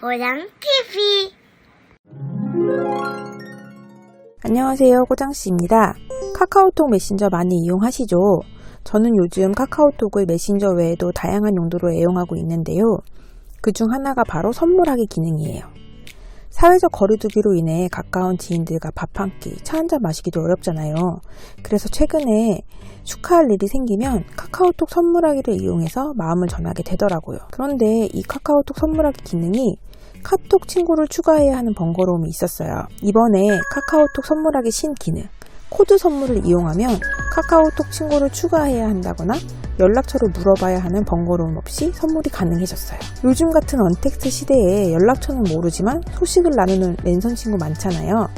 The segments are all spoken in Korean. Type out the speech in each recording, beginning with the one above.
고양 TV 안녕하세요. 꼬장씨입니다. 카카오톡 메신저 많이 이용하시죠? 저는 요즘 카카오톡을 메신저 외에도 다양한 용도로 애용하고 있는데요. 그 중 하나가 바로 선물하기 기능이에요. 사회적 거리두기로 인해 가까운 지인들과 밥 한 끼, 차 한 잔 마시기도 어렵잖아요. 그래서 최근에 축하할 일이 생기면 카카오톡 선물하기를 이용해서 마음을 전하게 되더라고요. 그런데 이 카카오톡 선물하기 기능이 카톡 친구를 추가해야 하는 번거로움이 있었어요. 이번에 카카오톡 선물하기 신기능 코드 선물을 이용하면 카카오톡 친구를 추가해야 한다거나 연락처를 물어봐야 하는 번거로움 없이 선물이 가능해졌어요. 요즘 같은 언택트 시대에 연락처는 모르지만 소식을 나누는 랜선 친구 많잖아요.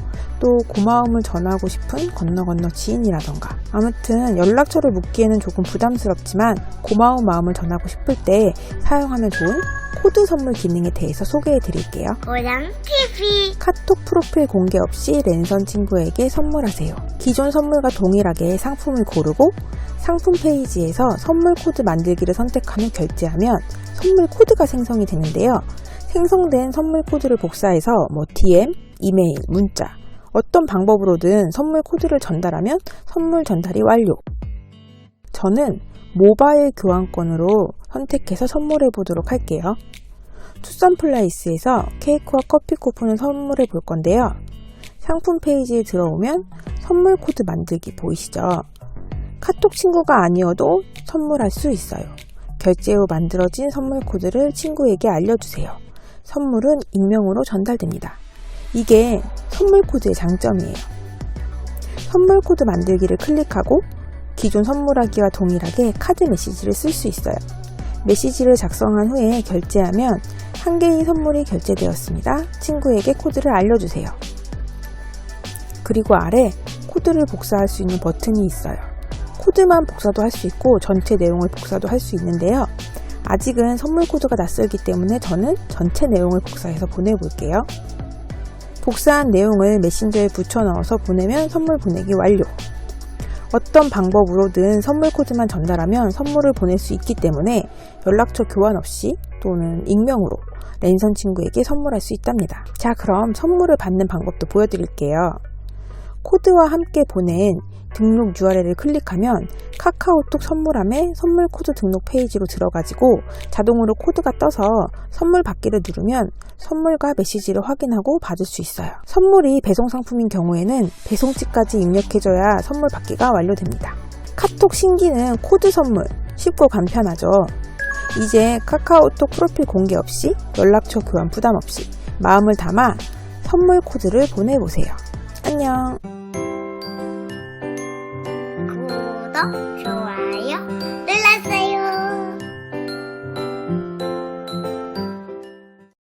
또 고마움을 전하고 싶은 건너 건너 지인이라던가 아무튼 연락처를 묻기에는 조금 부담스럽지만 고마운 마음을 전하고 싶을 때 사용하면 좋은 코드 선물 기능에 대해서 소개해 드릴게요. 고양 TV 카톡 프로필 공개 없이 랜선 친구에게 선물하세요. 기존 선물과 동일하게 상품을 고르고 상품 페이지에서 선물 코드 만들기를 선택한 후 결제하면 선물 코드가 생성이 되는데요. 생성된 선물 코드를 복사해서 뭐 DM, 이메일, 문자 어떤 방법으로든 선물 코드를 전달하면 선물 전달이 완료. 저는 모바일 교환권으로 선택해서 선물해 보도록 할게요. 투썸플라이스에서 케이크와 커피 쿠폰을 선물해 볼 건데요. 상품 페이지에 들어오면 선물 코드 만들기 보이시죠? 카톡 친구가 아니어도 선물할 수 있어요. 결제 후 만들어진 선물 코드를 친구에게 알려주세요. 선물은 익명으로 전달됩니다. 이게 선물 코드의 장점이에요. 선물 코드 만들기를 클릭하고 기존 선물하기와 동일하게 카드 메시지를 쓸 수 있어요. 메시지를 작성한 후에 결제하면 한 개의 선물이 결제되었습니다. 친구에게 코드를 알려주세요. 그리고 아래 코드를 복사할 수 있는 버튼이 있어요. 코드만 복사도 할 수 있고 전체 내용을 복사도 할 수 있는데요. 아직은 선물 코드가 낯설기 때문에 저는 전체 내용을 복사해서 보내볼게요. 복사한 내용을 메신저에 붙여 넣어서 보내면 선물 보내기 완료. 어떤 방법으로든 선물 코드만 전달하면 선물을 보낼 수 있기 때문에 연락처 교환 없이 또는 익명으로 랜선 친구에게 선물할 수 있답니다. 자, 그럼 선물을 받는 방법도 보여드릴게요. 코드와 함께 보낸 등록 URL을 클릭하면 카카오톡 선물함에 선물 코드 등록 페이지로 들어가지고 자동으로 코드가 떠서 선물 받기를 누르면 선물과 메시지를 확인하고 받을 수 있어요. 선물이 배송 상품인 경우에는 배송지까지 입력해줘야 선물 받기가 완료됩니다. 카톡 신기는 코드 선물 쉽고 간편하죠. 이제 카카오톡 프로필 공개 없이 연락처 교환 부담 없이 마음을 담아 선물 코드를 보내보세요. 안녕. 구독 좋아요